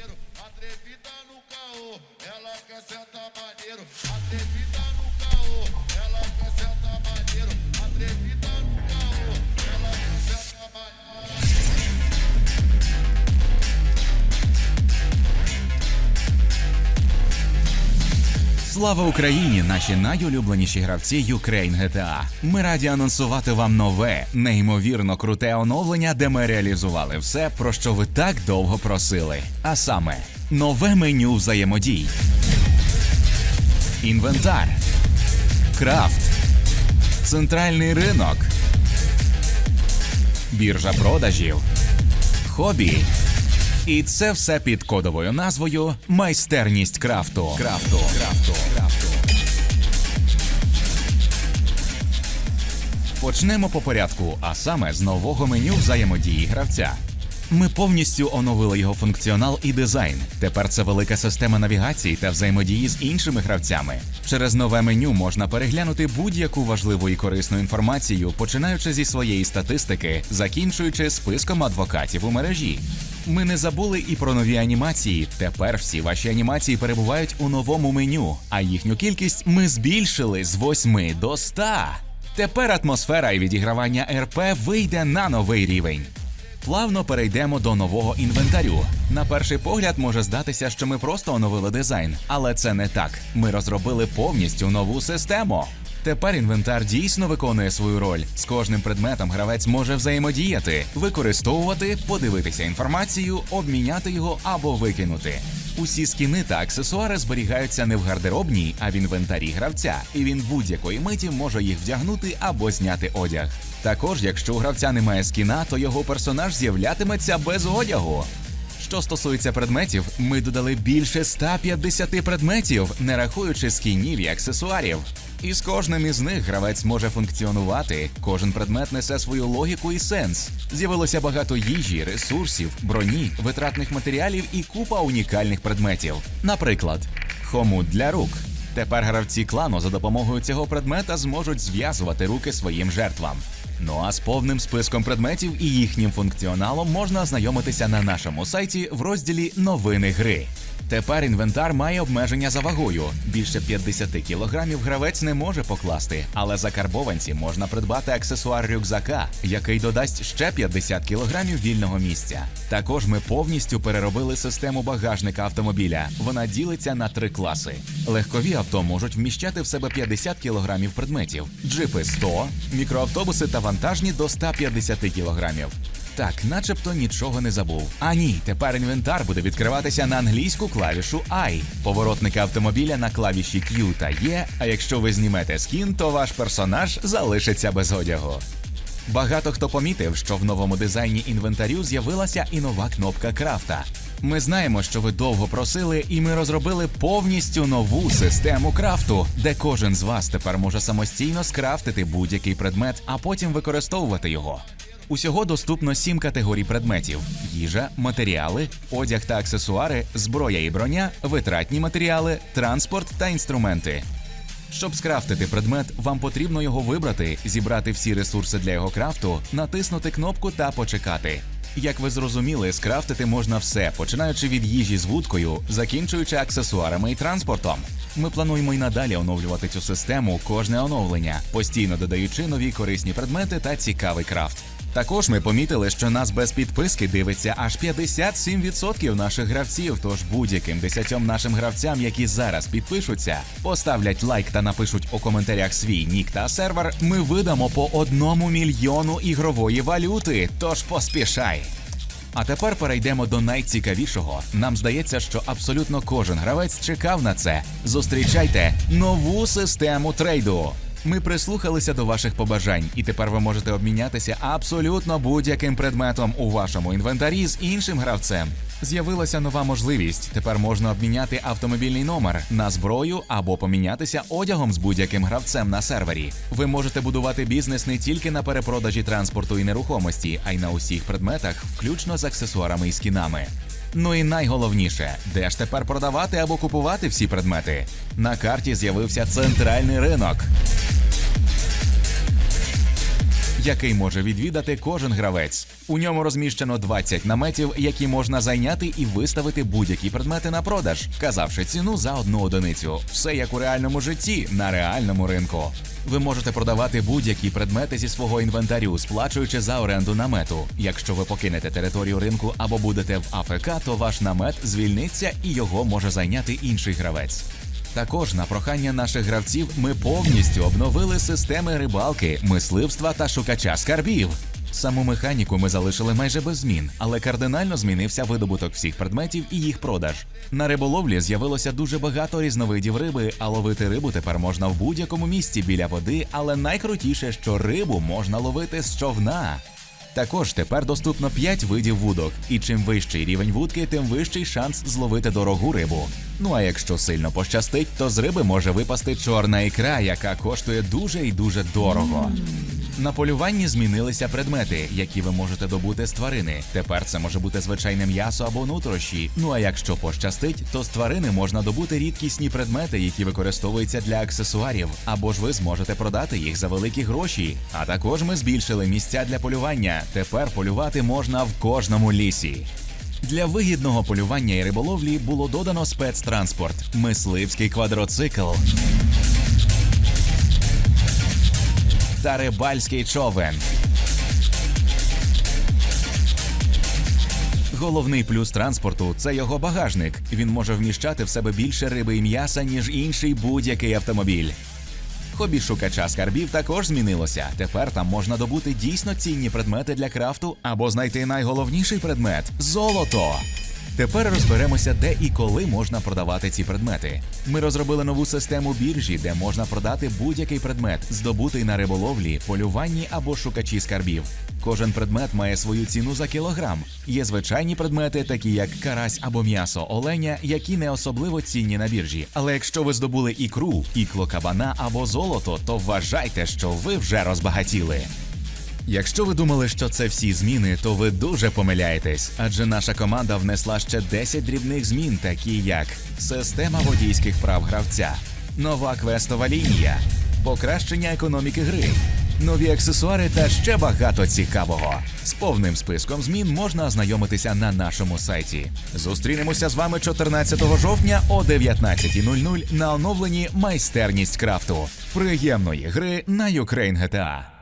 maneiro, atrevida no caô, ela quer sentar maneiro, atrevida no caô, ela quer sentar maneiro, atrevida Слава Україні! Наші найулюбленіші гравці Ukraine GTA. Ми раді анонсувати вам нове, неймовірно круте оновлення, де ми реалізували все, про що ви так довго просили. А саме нове меню взаємодій, інвентар, крафт, центральний ринок, біржа продажів, хобі. І це все під кодовою назвою майстерність крафту. Крафту. Крафту. Почнемо по порядку, а саме з нового меню взаємодії гравця. Ми повністю оновили його функціонал і дизайн. Тепер це велика система навігації та взаємодії з іншими гравцями. Через нове меню можна переглянути будь-яку важливу і корисну інформацію, починаючи зі своєї статистики, закінчуючи списком адвокатів у мережі. Ми не забули і про нові анімації. Тепер всі ваші анімації перебувають у новому меню, а їхню кількість ми збільшили з 8 до 100. Тепер атмосфера і відігравання РП вийде на новий рівень. Плавно перейдемо до нового інвентарю. На перший погляд може здатися, що ми просто оновили дизайн, але це не так. Ми розробили повністю нову систему. Тепер інвентар дійсно виконує свою роль. З кожним предметом гравець може взаємодіяти, використовувати, подивитися інформацію, обміняти його або викинути. Усі скіни та аксесуари зберігаються не в гардеробній, а в інвентарі гравця, і він будь-якої миті може їх вдягнути або зняти одяг. Також, якщо у гравця немає скіна, то його персонаж з'являтиметься без одягу. Що стосується предметів, ми додали більше 150 предметів, не рахуючи скінів і аксесуарів. І з кожним із них гравець може функціонувати. Кожен предмет несе свою логіку і сенс. З'явилося багато їжі, ресурсів, броні, витратних матеріалів і купа унікальних предметів. Наприклад, хомут для рук. Тепер гравці клану за допомогою цього предмета зможуть зв'язувати руки своїм жертвам. Ну а з повним списком предметів і їхнім функціоналом можна ознайомитися на нашому сайті в розділі Новини гри. Тепер інвентар має обмеження за вагою. Більше 50 кілограмів гравець не може покласти, але за карбованці можна придбати аксесуар рюкзака, який додасть ще 50 кілограмів вільного місця. Також ми повністю переробили систему багажника автомобіля. Вона ділиться на три класи. Легкові авто можуть вміщати в себе 50 кілограмів предметів, джипи 100, мікроавтобуси та вантажні до 150 кілограмів. Так, начебто нічого не забув. А ні, тепер інвентар буде відкриватися на англійську клавішу I, поворотника автомобіля на клавіші Q та E, а якщо ви знімете скін, то ваш персонаж залишиться без одягу. Багато хто помітив, що в новому дизайні інвентарю з'явилася і нова кнопка крафта. Ми знаємо, що ви довго просили, і ми розробили повністю нову систему крафту, де кожен з вас тепер може самостійно скрафтити будь-який предмет, а потім використовувати його. Усього доступно сім категорій предметів: їжа, матеріали, одяг та аксесуари, зброя і броня, витратні матеріали, транспорт та інструменти. Щоб скрафтити предмет, вам потрібно його вибрати, зібрати всі ресурси для його крафту, натиснути кнопку та почекати. Як ви зрозуміли, скрафтити можна все, починаючи від їжі з вудкою, закінчуючи аксесуарами і транспортом. Ми плануємо й надалі оновлювати цю систему кожне оновлення, постійно додаючи нові корисні предмети та цікавий крафт. Також ми помітили, що нас без підписки дивиться аж 57% наших гравців. Тож будь-яким десятьом нашим гравцям, які зараз підпишуться, поставлять лайк та напишуть у коментарях свій нік та сервер. Ми видамо по одному мільйону ігрової валюти. Тож поспішай. А тепер перейдемо до найцікавішого. Нам здається, що абсолютно кожен гравець чекав на це. Зустрічайте нову систему трейду. Ми прислухалися до ваших побажань, і тепер ви можете обмінятися абсолютно будь-яким предметом у вашому інвентарі з іншим гравцем. З'явилася нова можливість. Тепер можна обміняти автомобільний номер на зброю або помінятися одягом з будь-яким гравцем на сервері. Ви можете будувати бізнес не тільки на перепродажі транспорту і нерухомості, а й на усіх предметах, включно з аксесуарами і скінами. Ну і найголовніше, де ж тепер продавати або купувати всі предмети? На карті з'явився центральний ринок. Який може відвідати кожен гравець. У ньому розміщено 20 наметів, які можна зайняти і виставити будь-які предмети на продаж, вказавши ціну за одну одиницю. Все як у реальному житті на реальному ринку. Ви можете продавати будь-які предмети зі свого інвентарю, сплачуючи за оренду намету. Якщо ви покинете територію ринку або будете в АФК, то ваш намет звільниться і його може зайняти інший гравець. Також на прохання наших гравців ми повністю обновили системи рибалки, мисливства та шукача скарбів. Саму механіку ми залишили майже без змін, але кардинально змінився видобуток всіх предметів і їх продаж. На риболовлі з'явилося дуже багато різновидів риби, а ловити рибу тепер можна в будь-якому місці біля води, але найкрутіше, що рибу можна ловити з човна. Також тепер доступно 5 видів вудок, і чим вищий рівень вудки, тим вищий шанс зловити дорогу рибу. Ну а якщо сильно пощастить, то з риби може випасти чорна ікра, яка коштує дуже і дуже дорого. На полюванні змінилися предмети, які ви можете добути з тварини. Тепер це може бути звичайне м'ясо або нутрощі. Ну а якщо пощастить, то з тварини можна добути рідкісні предмети, які використовуються для аксесуарів, або ж ви зможете продати їх за великі гроші. А також ми збільшили місця для полювання. Тепер полювати можна в кожному лісі. Для вигідного полювання і риболовлі було додано спецтранспорт, мисливський квадроцикл та рибальський човен. Головний плюс транспорту це його багажник. Він може вміщати в себе більше риби і м'яса, ніж інший будь-який автомобіль. Хобі шукача скарбів також змінилося. Тепер там можна добути дійсно цінні предмети для крафту або знайти найголовніший предмет золото. Тепер розберемося, де і коли можна продавати ці предмети. Ми розробили нову систему біржі, де можна продати будь-який предмет, здобутий на риболовлі, полюванні або шукачі скарбів. Кожен предмет має свою ціну за кілограм. Є звичайні предмети, такі як карась або м'ясо оленя, які не особливо цінні на біржі. Але якщо ви здобули ікру, ікло кабана або золото, то вважайте, що ви вже розбагатіли. Якщо ви думали, що це всі зміни, то ви дуже помиляєтесь, адже наша команда внесла ще 10 дрібних змін, такі як система водійських прав гравця, нова квестова лінія, покращення економіки гри, нові аксесуари та ще багато цікавого. З повним списком змін можна ознайомитися на нашому сайті. Зустрінемося з вами 14 жовтня о 19.00 на оновленні майстерність крафту. Приємної гри на Ukraine GTA.